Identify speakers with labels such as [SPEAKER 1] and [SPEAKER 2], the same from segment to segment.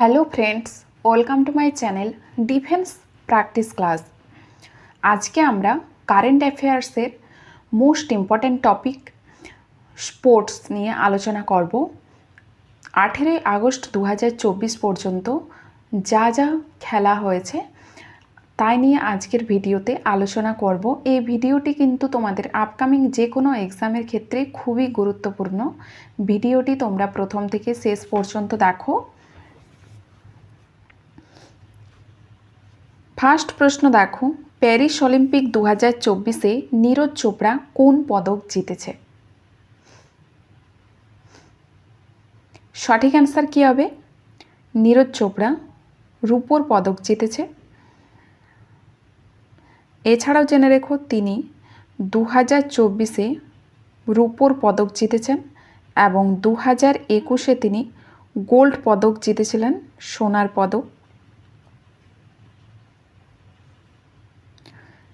[SPEAKER 1] Hello friends welcome to my channel defence practice class আজকে আমরা current অ্যাফেয়ার্সের most important topic sports নিয়ে আলোচনা করব। আঠেরোই আগস্ট দু হাজার চব্বিশ পর্যন্ত যা যা খেলা হয়েছে, তাই নিয়ে আজকের ভিডিওতে আলোচনা করব। এই ভিডিওটি কিন্তু তোমাদের আপকামিং যে কোনো এক্সামের ক্ষেত্রে খুবই গুরুত্বপূর্ণ। ভিডিওটি তোমরা প্রথম থেকে শেষ পর্যন্ত দেখো। ফার্স্ট প্রশ্ন দেখো, প্যারিস অলিম্পিক দু হাজার চব্বিশে নীরজ চোপড়া কোন পদক জিতেছে? সঠিক অ্যান্সার কী হবে? নীরজ চোপড়া রূপোর পদক জিতেছে। এছাড়াও জেনে রেখো, তিনি দু হাজার চব্বিশে রূপোর পদক জিতেছেন এবং দু হাজার একুশে তিনি গোল্ড পদক জিতেছিলেন, সোনার পদক।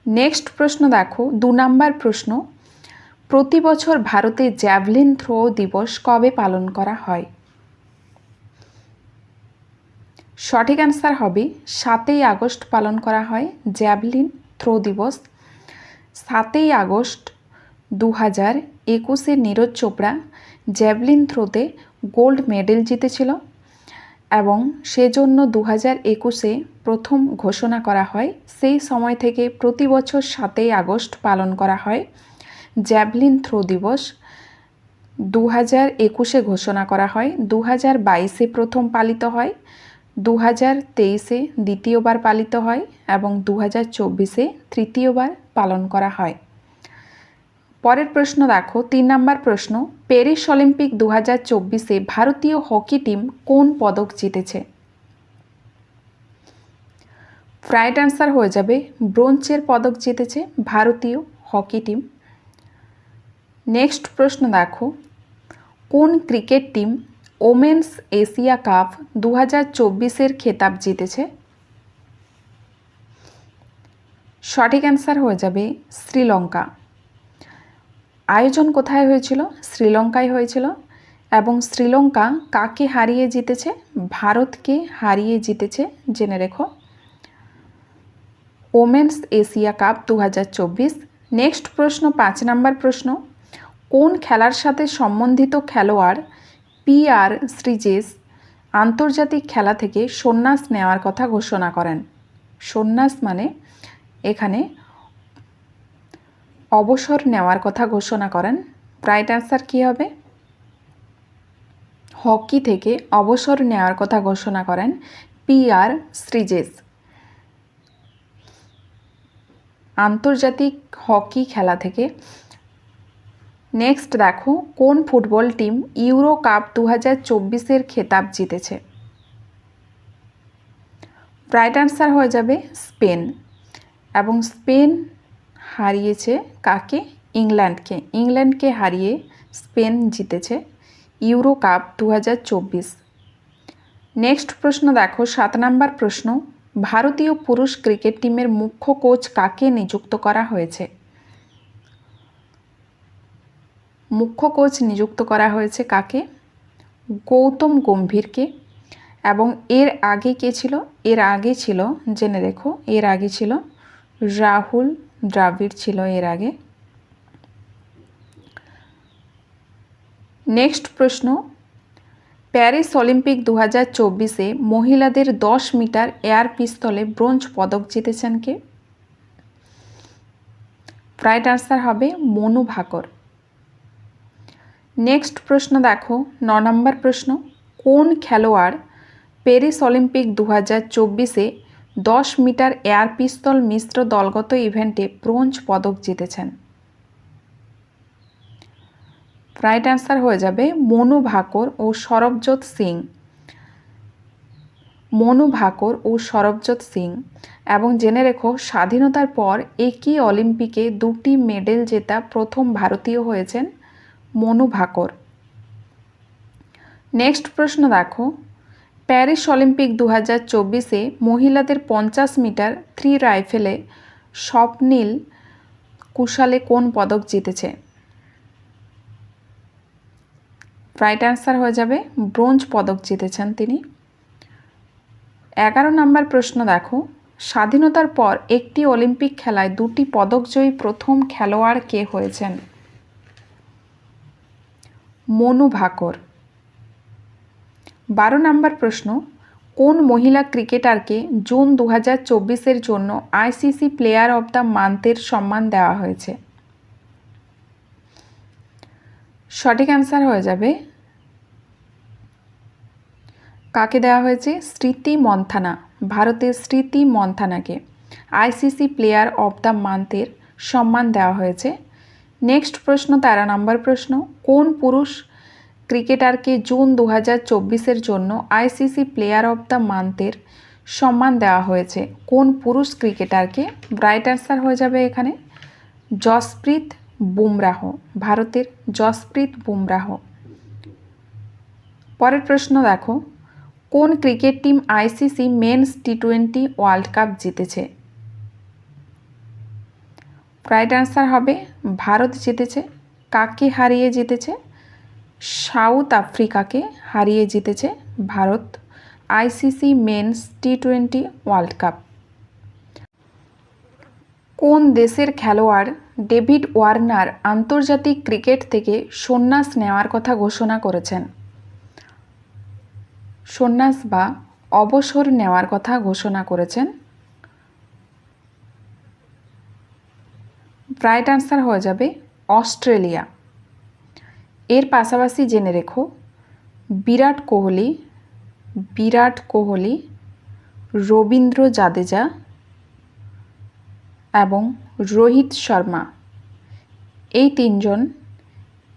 [SPEAKER 1] নেক্সট প্রশ্ন দেখো, দু নাম্বার প্রশ্ন, প্রতি বছর ভারতে জ্যাভলিন থ্রো দিবস কবে পালন করা হয়? সঠিক অ্যান্সার হবে, সাতই আগস্ট পালন করা হয় জ্যাভলিন থ্রো দিবস। সাতই আগস্ট দু হাজার একুশে নীরজ চোপড়া জ্যাভলিন থ্রোতে গোল্ড মেডেল জিতেছিল। এবং সেজন্য দু হাজার একুশে প্রথম ঘোষণা করা হয়। সেই সময় থেকে প্রতি বছর সাতই আগস্ট পালন করা হয়। জ্যাভলিন থ্রো দিবস দু হাজার একুশে ঘোষণা করা হয়। দু হাজার বাইশে প্রথম পালিত হয়। দু হাজার তেইশে দ্বিতীয়বার পালিত হয় এবং দু হাজার চব্বিশে তৃতীয়বার পালন করা হয়। পরের প্রশ্ন দেখো, তিন নম্বর প্রশ্ন, প্যারিস অলিম্পিক দু হাজার চব্বিশে ভারতীয় হকি টিম কোন পদক জিতেছে? রাইট অ্যান্সার হয়ে যাবে, ব্রোঞ্জের পদক জিতেছে ভারতীয় হকি টিম। নেক্সট প্রশ্ন দেখো, কোন cricket team women's Asia cup দু হাজার চব্বিশের খেতাব জিতেছে? সঠিক অ্যান্সার হয়ে যাবে শ্রীলঙ্কা। আয়োজন কোথায় হয়েছিল? শ্রীলঙ্কায় হয়েছিল। এবং শ্রীলঙ্কা কাকে হারিয়ে জিতেছে? ভারতকে হারিয়ে জিতেছে, জেনে রেখো। ওমেন্স এশিয়া কাপ দু হাজার চব্বিশ। নেক্সট প্রশ্ন, পাঁচ নাম্বার প্রশ্ন। কোন খেলার সাথে সম্বন্ধিত খেলোয়াড় পি আর শ্রীজেশ আন্তর্জাতিক খেলা থেকে সন্ন্যাস নেওয়ার কথা ঘোষণা করেন? সন্ন্যাস মানে এখানে অবসর নেওয়ার কথা ঘোষণা করেন, রাইট অ্যান্সার কী হবে? হকি থেকে অবসর নেওয়ার কথা ঘোষণা করেন পি আর শ্রীজেশ। আন্তর্জাতিক হকি খেলা থেকে নেক্সট দেখো, কোন ফুটবল টিম ইউরো কাপ দু হাজার চব্বিশের খেতাব জিতেছে? রাইট অ্যান্সার হয়ে যাবে স্পেন। এবং স্পেন হারিয়েছে কাকে? ইংল্যান্ডকে। ইংল্যান্ডকে হারিয়ে স্পেন জিতেছে ইউরো কাপ দু হাজার চব্বিশ। নেক্সট প্রশ্ন দেখো, সাত নাম্বার প্রশ্ন। ভারতীয় পুরুষ ক্রিকেট টিমের মুখ্য কোচ কাকে নিযুক্ত করা হয়েছে? মুখ্য কোচ নিযুক্ত করা হয়েছে কাকে? গৌতম গম্ভীরকে। এবং এর আগে কে ছিল? এর আগে ছিল, জেনে রেখো, এর আগে ছিল রাহুল দ্রাবিড় ছিল এর আগে। নেক্সট প্রশ্ন প্যারিস অলিম্পিক দু হাজার চব্বিশে মহিলাদের দশ মিটার এয়ার পিস্তলে ব্রোঞ্জ পদক জিতেছেন কে? রাইট আনসার হবে মনু ভাকর। নেক্সট প্রশ্ন দেখো, ন নম্বর প্রশ্ন, কোন খেলোয়াড় প্যারিস অলিম্পিক দু হাজার চব্বিশে দশ মিটার এয়ার পিস্তল মিশ্র দলগত ইভেন্টে ব্রোঞ্জ পদক জিতেছেন। রাইট অ্যান্সার হয়ে যাবে মনু ভাকর ও সরবজোৎ সিং। মনু ভাকর ও সরবজোৎ সিং এবং জেনে রেখো, স্বাধীনতার পর একই অলিম্পিকে দুটি মেডেল জেতা প্রথম ভারতীয় হয়েছেন মনু ভাকর। নেক্সট প্রশ্ন দেখো। প্যারিস অলিম্পিক দু হাজার চব্বিশে মহিলাদের পঞ্চাশ মিটার থ্রি রাইফেলে স্বপ্নীল কুশালে কোন পদক জিতেছে? রাইট অ্যান্সার হয়ে যাবে, ব্রোঞ্জ পদক জিতেছেন তিনি। এগারো নম্বর প্রশ্ন দেখো। স্বাধীনতার পর একটি অলিম্পিক খেলায় দুটি পদকজয়ী প্রথম খেলোয়াড় কে হয়েছেন? মনু ভাকর। বারো নম্বর প্রশ্ন, কোন মহিলা ক্রিকেটারকে জুন দু হাজার চব্বিশের জন্য আইসিসি প্লেয়ার অব দ্য মান্থের সম্মান দেওয়া হয়েছে? সঠিক অ্যান্সার হয়ে যাবে, কাকে দেওয়া হয়েছে? স্মৃতি মন্থানা, ভারতের স্মৃতি মন্থানাকে আইসিসি প্লেয়ার অব দ্য মান্থের সম্মান দেওয়া হয়েছে। নেক্সট প্রশ্ন, তেরো নম্বর প্রশ্ন, কোন পুরুষ ক্রিকেটারকে জুন দু হাজার চব্বিশের জন্য আইসিসি প্লেয়ার অব দ্য মান্থের সম্মান দেওয়া হয়েছে। কোন পুরুষ ক্রিকেটারকে ব্রাইট অ্যান্সার হয়ে যাবে এখানে? জসপ্রীত বুমরাহ, ভারতের জসপ্রীত বুমরাহ। পরের প্রশ্ন দেখো, কোন cricket team ICC men's T twenty world cup জিতেছে? রাইট অ্যান্সার হবে, ভারত জিতেছে, কাকে হারিয়ে জিতেছে? সাউথ আফ্রিকাকে হারিয়ে জিতেছে Bharat ICC men's T twenty world cup. কোন দেশের খেলোয়াড় ডেভিড ওয়ার্নার আন্তর্জাতিক ক্রিকেট থেকে সন্ন্যাস নেওয়ার কথা ঘোষণা করেছেন? সন্ন্যাস বা অবসর নেওয়ার কথা ঘোষণা করেছেন। রাইট আনসার হয়ে যাবে অস্ট্রেলিয়া। এর পাশাপাশি জেনে রেখো, বিরাট কোহলি বিরাট কোহলি, রবীন্দ্র জাদেজা এবং রোহিত শর্মা। এই তিনজন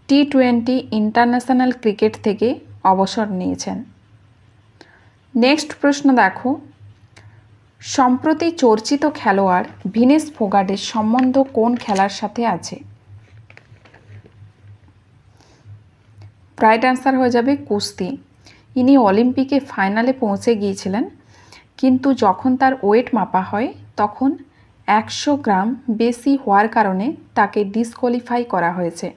[SPEAKER 1] টি টোয়েন্টি ইন্টারন্যাশনাল ক্রিকেট থেকে অবসর নিয়েছেন। নেক্সট প্রশ্ন দেখো, সম্প্রতি চর্চিত খেলোয়াড় ভিনেস ফোগাটের সম্বন্ধ কোন খেলার সাথে আছে? রাইট অ্যান্সার হয়ে যাবে কুস্তি। ইনি অলিম্পিকে ফাইনালে পৌঁছে গিয়েছিলেন, কিন্তু যখন তার ওয়েট মাপা হয়, তখন একশো গ্রাম বেশি হওয়ার কারণে তাকে ডিসকোয়ালিফাই করা হয়েছে।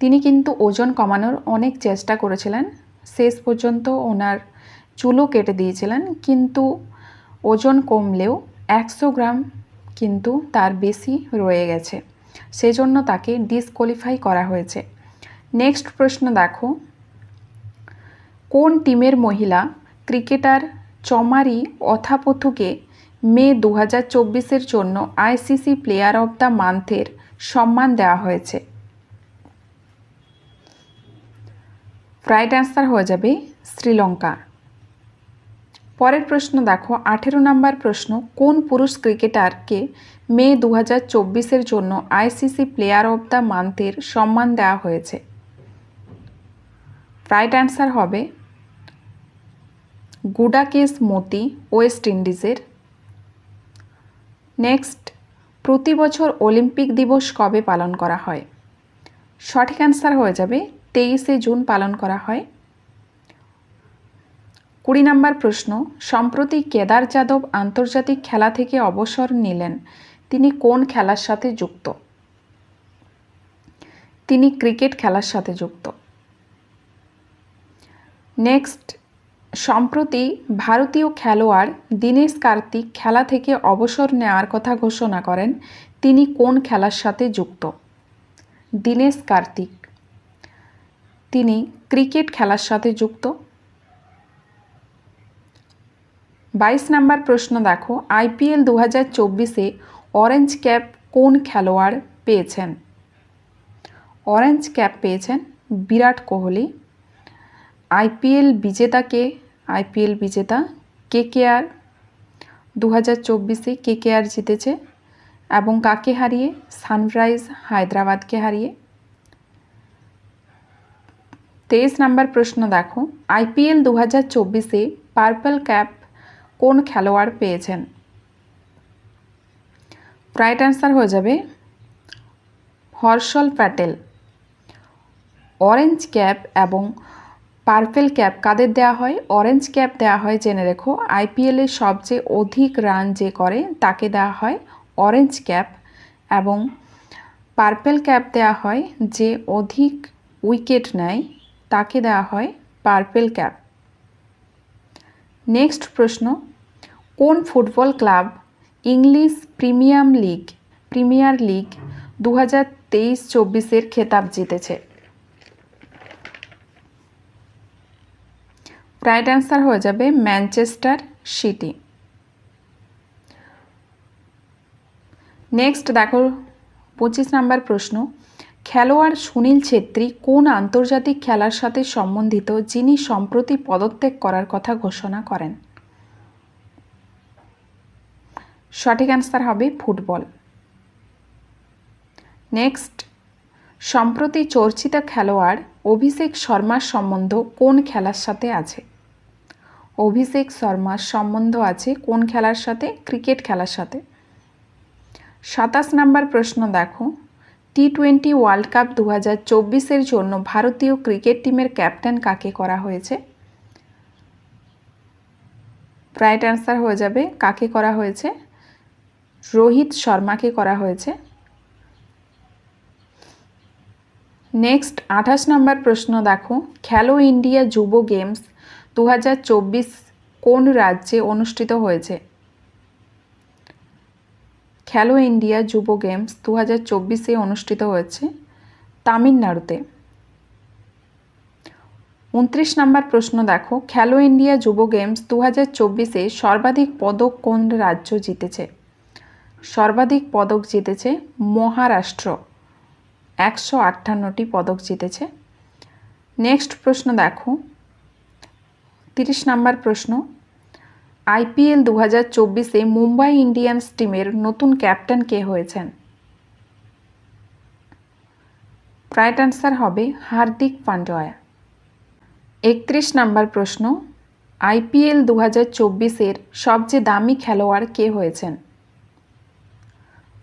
[SPEAKER 1] তিনি কিন্তু ওজন কমানোর অনেক চেষ্টা করেছিলেন। শেষ পর্যন্ত ওনার চুলও কেটে দিয়েছিলেন, কিন্তু ওজন কমলেও একশো গ্রাম কিন্তু তার বেশি রয়ে গেছে। সেজন্য তাকে ডিসকোয়ালিফাই করা হয়েছে। নেক্সট প্রশ্ন দেখো। কোন টিমের মহিলা ক্রিকেটার চমারি অথাপথুকে মে দু হাজার চব্বিশের জন্য আইসিসি প্লেয়ার অব দ্য মান্থের সম্মান দেওয়া হয়েছে? রাইট অ্যান্সার হয়ে যাবে শ্রীলঙ্কা। পরের প্রশ্ন দেখো, আঠেরো নম্বর প্রশ্ন, কোন পুরুষ ক্রিকেটারকে মে দু হাজার জন্য আইসিসি প্লেয়ার অব দ্য মান্থের সম্মান দেওয়া হয়েছে? রাইট অ্যান্সার হবে গুডাকেস মতি, ওয়েস্ট ইন্ডিজের। নেক্সট, প্রতি বছর অলিম্পিক দিবস কবে পালন করা হয়? সঠিক অ্যান্সার হয়ে যাবে তেইশে জুন পালন করা হয়। কুড়ি নম্বর প্রশ্ন, সম্প্রতি কেদার যাদব আন্তর্জাতিক খেলা থেকে অবসর নিলেন, তিনি কোন খেলার সাথে যুক্ত? তিনি ক্রিকেট খেলার সাথে যুক্ত। নেক্সট, সম্প্রতি ভারতীয় খেলোয়াড় দীনেশ কার্তিক খেলা থেকে অবসর নেওয়ার কথা ঘোষণা করেন, তিনি কোন খেলার সাথে যুক্ত? দীনেশ কার্তিক। তিনি ক্রিকেট খেলার সাথে যুক্ত? বাইশ নাম্বার প্রশ্ন দেখো, আইপিএল দু হাজার চব্বিশে অরেঞ্জ ক্যাপ কোন খেলোয়াড় পেয়েছেন? অরেঞ্জ ক্যাপ পেয়েছেন বিরাট কোহলি। আইপিএল বিজেতাকে আইপিএল বিজেতা কে? কে আর দু হাজার চব্বিশে কে কে আর জিতেছে এবং কাকে হারিয়ে? সানরাইজ হায়দ্রাবাদকে হারিয়ে। তেইশ নাম্বার প্রশ্ন দেখো, আইপিএল দু হাজার চব্বিশে পার্পল ক্যাপ কোন খেলোয়াড় পেয়েছেন? রাইট অ্যান্সার হয়ে যাবে হর্ষল প্যাটেল। অরেঞ্জ ক্যাপ এবং পার্পেল ক্যাপ কাদের দেওয়া হয়? অরেঞ্জ ক্যাপ দেওয়া হয়, জেনে রেখো আইপিএলে সবচেয়ে অধিক রান যে করে, তাকে দেওয়া হয় অরেঞ্জ ক্যাপ এবং পার্পেল ক্যাপ দেওয়া হয়, যে অধিক উইকেট নেয়, তাকে দেওয়া হয় পার্পেল ক্যাপ নেক্সট প্রশ্ন কোন football club English premium league, premier league দু হাজার তেইশ চব্বিশের খেতাব জিতেছে? রাইট অ্যান্সার হয়ে যাবে ম্যানচেস্টার সিটি। নেক্সট দেখো, পঁচিশ নাম্বার প্রশ্ন। খেলোয়াড় সুনীল ছেত্রী কোন আন্তর্জাতিক খেলার সাথে সম্বন্ধিত যিনি সম্প্রতি পদত্যাগ করার কথা ঘোষণা করেন? সঠিক অ্যান্সার হবে ফুটবল। নেক্সট সম্প্রতি চর্চিত খেলোয়াড় অভিষেক শর্মার সম্বন্ধ কোন খেলার সাথে আছে? অভিষেক শর্মার সম্বন্ধ আছে কোন খেলার সাথে? ক্রিকেট খেলার সাথে। সাতাশ নাম্বার প্রশ্ন দেখো। টি টোয়েন্টি ওয়ার্ল্ড কাপ দু হাজার চব্বিশের জন্য ভারতীয় ক্রিকেট টিমের ক্যাপ্টেন কাকে করা হয়েছে? রাইট অ্যান্সার হয়ে যাবে কাকে করা হয়েছে? রোহিত শর্মাকে করা হয়েছে। নেক্সট, আঠাশ নম্বর প্রশ্ন দেখো। খেলো ইন্ডিয়া যুব গেমস দু হাজার চব্বিশ কোন রাজ্যে অনুষ্ঠিত হয়েছে? খেলো ইন্ডিয়া যুব গেমস দু হাজার চব্বিশে অনুষ্ঠিত হয়েছে তামিলনাড়ুতে। উনত্রিশ নম্বর প্রশ্ন দেখো। খেলো ইন্ডিয়া যুব গেমস দু হাজার চব্বিশে সর্বাধিক পদক কোন রাজ্য জিতেছে? সর্বাধিক পদক জিতেছে মহারাষ্ট্র। একশো আটান্নটি পদক জিতেছে। নেক্সট প্রশ্ন দেখো। তিরিশ নাম্বার প্রশ্ন। আইপিএল দু হাজার চব্বিশে মুম্বাই ইন্ডিয়ান্স টিমের নতুন ক্যাপ্টেন কে হয়েছেন? রাইট অ্যান্সার হবে হার্দিক পান্ডোয়া। একত্রিশ নাম্বার প্রশ্ন। আইপিএল দু হাজার চব্বিশের সবচেয়ে দামি খেলোয়াড় কে হয়েছেন?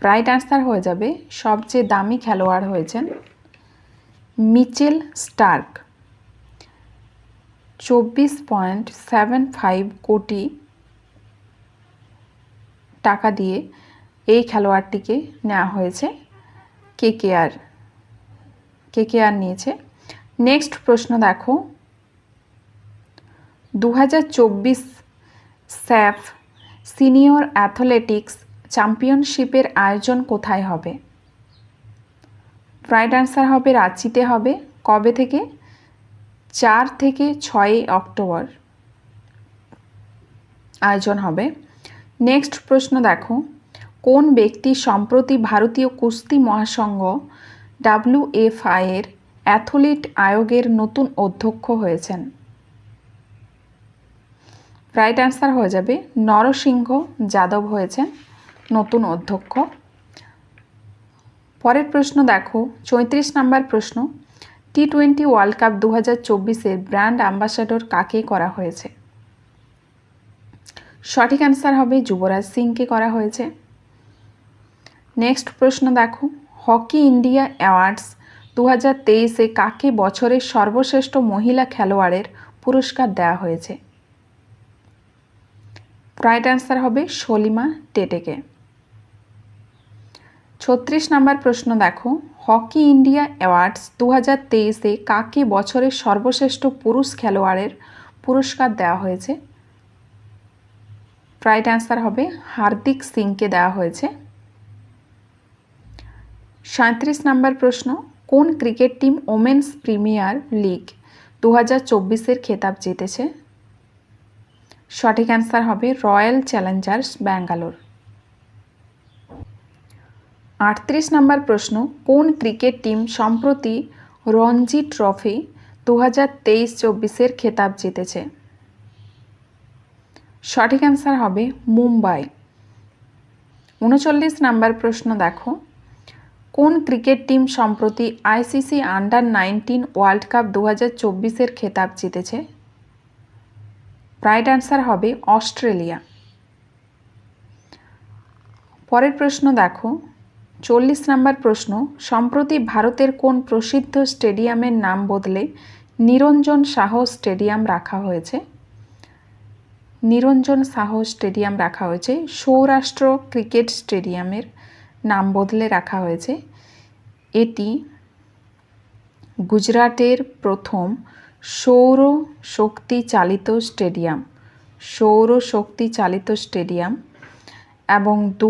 [SPEAKER 1] রাইট অ্যান্সার হয়ে যাবে, সবচেয়ে দামি খেলোয়াড় হয়েছেন মিচেল স্টার্ক। চব্বিশ পয়েন্ট সেভেন ফাইভ কোটি টাকা দিয়ে এই খেলোয়াড়টিকে নেওয়া হয়েছে কে কে আর কে কে আর নিয়েছে। নেক্সট প্রশ্ন দেখো দু হাজার চব্বিশ স্যাফ সিনিয়র অ্যাথলেটিক্স চ্যাম্পিয়নশিপের আয়োজন কোথায় হবে? রাইট অ্যান্সার হবে রাঁচিতে হবে। কবে থেকে? চার থেকে ছয়ই অক্টোবর আয়োজন হবে। নেক্সট প্রশ্ন দেখো। কোন ব্যক্তি সম্প্রতি ভারতীয় কুস্তি মহাসংঘ ডাব্লিউএফআই এর অ্যাথলিট আয়োগের নতুন অধ্যক্ষ হয়েছেন? রাইট অ্যান্সার হয়ে যাবে। নরসিংহ যাদব হয়েছেন। নতুন অধ্যক্ষ। পরের প্রশ্ন দেখো, চৈত্রিশ নাম্বার প্রশ্ন টি টোয়েন্টি ওয়ার্ল্ড কাপ দু হাজার চব্বিশের ব্র্যান্ড অ্যাম্বাসাডর কাকে করা হয়েছে? সঠিক অ্যান্সার হবে যুবরাজ সিংকে করা হয়েছে। নেক্সট প্রশ্ন দেখো, হকি ইন্ডিয়া অ্যাওয়ার্ডস দু হাজার তেইশে কাকে বছরের সর্বশ্রেষ্ঠ মহিলা খেলোয়াড়ের পুরস্কার দেওয়া হয়েছে? রাইট অ্যান্সার হবে সলিমা টেটেকে। ছত্রিশ নাম্বার প্রশ্ন দেখো। হকি ইন্ডিয়া অ্যাওয়ার্ডস দু হাজার তেইশে কাকে বছরের সর্বশ্রেষ্ঠ পুরুষ খেলোয়াড়ের পুরস্কার দেওয়া হয়েছে? রাইট অ্যান্সার হবে হার্দিক সিংকে দেওয়া হয়েছে। সাঁত্রিশ নাম্বার প্রশ্ন, কোন cricket team women's premier league দু হাজার চব্বিশের খেতাব জিতেছে? সঠিক অ্যান্সার হবে রয়্যাল চ্যালেঞ্জার্স ব্যাঙ্গালোর। আটত্রিশ নম্বর প্রশ্ন, কোন ক্রিকেট টিম সম্প্রতি রঞ্জি ট্রফি দু হাজার তেইশ চব্বিশের খেতাব জিতেছে? সঠিক অ্যান্সার হবে মুম্বাই। উনচল্লিশ নাম্বার প্রশ্ন দেখো, কোন ক্রিকেট টিম সম্প্রতি ICC under nineteen world cup দু হাজার চব্বিশের খেতাব জিতেছে? রাইট অ্যান্সার হবে অস্ট্রেলিয়া। পরের প্রশ্ন দেখো চল্লিশ নম্বর প্রশ্ন, সম্প্রতি ভারতের কোন প্রসিদ্ধ স্টেডিয়ামের নাম বদলে নিরঞ্জন শাহ স্টেডিয়াম রাখা হয়েছে? নিরঞ্জন শাহ স্টেডিয়াম রাখা হয়েছে, সৌরাষ্ট্র ক্রিকেট স্টেডিয়ামের নাম বদলে রাখা হয়েছে। এটি গুজরাটের প্রথম সৌর শক্তি চালিত স্টেডিয়াম। সৌরশক্তি চালিত স্টেডিয়াম এবং দু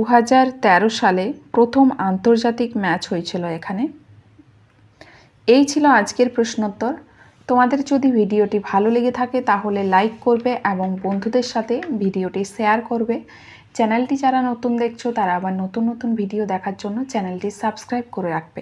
[SPEAKER 1] সালে প্রথম আন্তর্জাতিক ম্যাচ হয়েছিল এখানে। এই ছিল আজকের প্রশ্নোত্তর। তোমাদের যদি ভিডিওটি ভালো লেগে থাকে তাহলে লাইক করবে এবং বন্ধুদের সাথে ভিডিওটি শেয়ার করবে। চ্যানেলটি যারা নতুন দেখছ তারা আবার নতুন নতুন ভিডিও দেখার জন্য চ্যানেলটি সাবস্ক্রাইব করে রাখবে।